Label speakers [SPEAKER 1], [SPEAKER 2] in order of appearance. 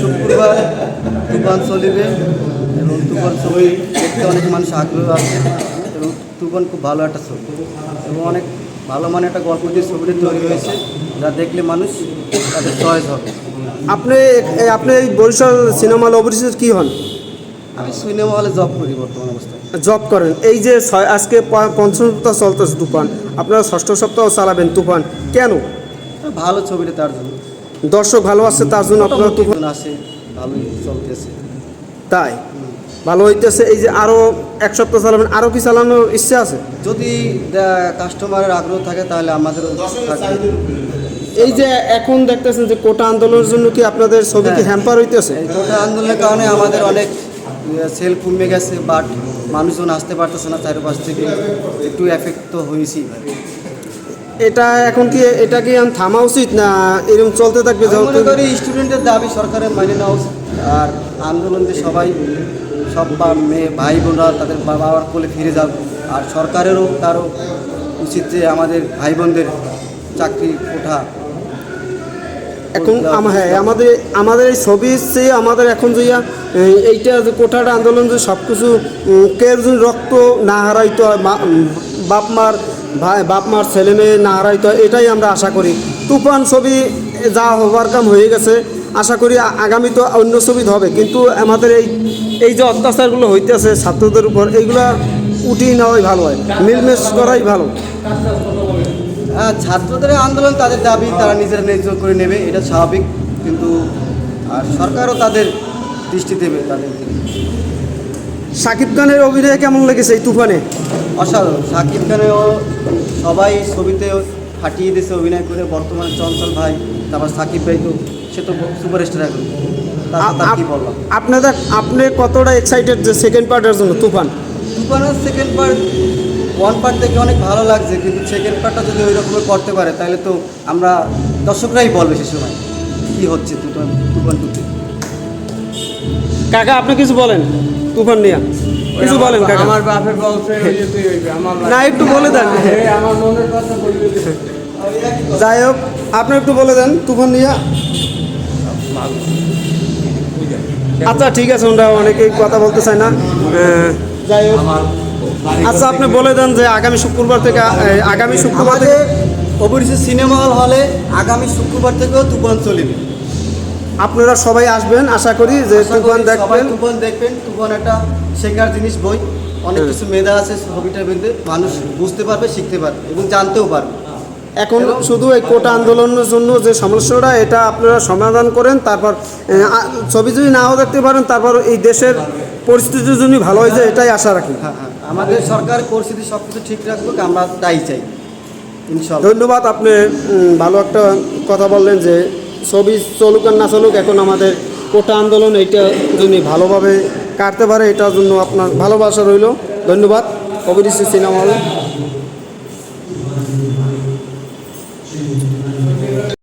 [SPEAKER 1] শুক্রবার তুফান চলিবে এবং তুফান ছবি দেখতে অনেক মানুষ আগ্রহ আছে এবং তুফান খুব ভালো একটা ছবি। এবং অনেক ভালো মানে একটা গল্প দিয়ে ছবিটি তৈরি হয়েছে যা দেখলে মানুষ তাদের চয়েস হবে।
[SPEAKER 2] আপনি আপনি এই বরিশাল সিনেমা হল অফিসের কি হন?
[SPEAKER 1] আমি সিনেমা হলে জব করি বর্তমান অবস্থায়।
[SPEAKER 2] জব করেন। এই যে আজকে পঞ্চম সপ্তাহ চলতেছে তুফান। আপনারা ষষ্ঠ সপ্তাহ চালাবেন তুফান। কেন?
[SPEAKER 1] ভালো ছবিটা তার জন্য।
[SPEAKER 2] দর্শক ভালো আছে তার জন্য আপনার
[SPEAKER 1] আসে ভালোই চলতেছে।
[SPEAKER 2] তাই? ভালো হইতেছে এই যে আরও এক সপ্তাহ চালাবেন আরও কি চালানোর ইচ্ছে আছে?
[SPEAKER 1] যদি কাস্টমারের আগ্রহ থাকে তাহলে আমাদেরও থাকবে
[SPEAKER 2] এই যে এখন দেখতেছেন যে কোটা আন্দোলনের জন্য কি আপনাদের ছবি কি
[SPEAKER 1] হ্যাঁ।
[SPEAKER 2] হ্যাম্পার হইতেছে?
[SPEAKER 1] এই কোটা আন্দোলনের কারণে আমাদের অনেক সেল কমে গেছে বাট মানুষজন আসতে পারতেছে না চারপাশ থেকে একটু এফেক্ট তো হয়েছি।
[SPEAKER 2] এটা এখন কি এটা কি থামা উচিত না এরকম চলতে থাকবে
[SPEAKER 1] মনে করি স্টুডেন্টের দাবি সরকারের মাইনে নেওয়া উচিত। আর আন্দোলনকে সবাই সব বা মেয়ে ভাই বোনরা তাদের বাবার কোলে ফিরে যাক। আর সরকারেরও তারও উচিত যে আমাদের ভাই বোনদের চাকরি কোঠা
[SPEAKER 2] এখন হ্যাঁ আমাদের আমাদের এই ছবির চেয়ে আমাদের এখন যে এইটা যে কোঠাটা আন্দোলন যে সব কিছু কেউ যদি রক্ত না হারাইতো হয়, বাপ মার ভাই, বাপ, মার, ছেলে মেয়ে, না হারাইতো এটাই আমরা আশা করি। তুফান ছবি যা হবার কাম হয়ে গেছে, আশা করি আগামী তো অন্য ছবি হবে। কিন্তু আমাদের এই এই যে অত্যাচারগুলো হইতেছে ছাত্রদের উপর, এইগুলো উঠিয়ে নেওয়াই ভালো হয়, মিলমেশ করাই ভালো।
[SPEAKER 1] ছাত্রদের আন্দোলন তাদের দাবি, তারা নিজেরা ন্যায্য করে নেবে, এটা স্বাভাবিক। কিন্তু আর সরকারও তাদের দৃষ্টি দেবে তাদের
[SPEAKER 2] শাকিব খানের অভিনয় কেমন লেগেছে এই তুফানে?
[SPEAKER 1] অসাধারণ। সাকিব খানেও সবাই ছবিতে ফাটিয়ে দিয়েছে অভিনয় করে। বর্তমানে চঞ্চল ভাই তারপর সাকিব ভাই তো সে তো সুপারস্টার এখন। কি বললাম?
[SPEAKER 2] আপনাদের আপনি কতটা এক্সাইটেড যে সেকেন্ড পার্টের জন্য তুফান?
[SPEAKER 1] তুফানের সেকেন্ড পার্ট ওয়ান পার্ট দেখে অনেক ভালো লাগছে কিন্তু সেকেন্ড পার্টটা যদি ওই রকমের করতে পারে তাহলে তো আমরা দর্শকরাই বলবে সে সময় কী হচ্ছে তুফান তুফান টুতে
[SPEAKER 2] কাকা আপনি কিছু বলেন। তুফান নিয়া। কিছু বলেন কাকা।
[SPEAKER 3] আমার বাপের বলছে তুই হইবি, আমার
[SPEAKER 2] না একটু বলে দেন।
[SPEAKER 3] আমার মনের কথা
[SPEAKER 2] যাই হোক আপনি একটু বলে দেন তুফান নিয়া। আচ্ছা ঠিক আছে আমরা অনেকেই কথা বলতে চায় না। যাই হোক। আচ্ছা আপনি বলে দেন যে আগামী শুক্রবার থেকে আগামী শুক্রবার থেকে
[SPEAKER 1] অবশ্যই সিনেমা হল হলে আগামী শুক্রবার থেকেও তুফান চলিবে।
[SPEAKER 2] আপনারা সবাই আসবেন আশা করি যে তুফান দেখবেন।
[SPEAKER 1] তুফান দেখবেন। তুফান একটা শেখার জিনিস বই। অনেক কিছু মেধা আছে ছবিটার মধ্যে। মানুষ বুঝতে পারবে শিখতে পারবে এবং জানতেও পারবে।
[SPEAKER 2] এখন শুধু এই কোটা আন্দোলনের জন্য যে সমস্যাটা এটা আপনারা সমাধান করেন তারপর ছবি যদি নাও দেখতে পারেন তারপর এই দেশের পরিস্থিতির জন্য ভালো হয়ে যায় এটাই আশা রাখি।
[SPEAKER 1] হ্যাঁ হ্যাঁ। আমাদের সরকার পরিস্থিতি সব কিছু ঠিক রাখবে আমরা তাই চাই।
[SPEAKER 2] ধন্যবাদ আপনি ভালো একটা কথা বললেন যে ছবি চলুক আর না চলুক, এখন আমাদের কোটা আন্দোলন এইটা যদি ভালোভাবে কাটতে পারে, এটার জন্য আপনার ভালোবাসা রইল। ধন্যবাদ। কবির সিনেমা হল।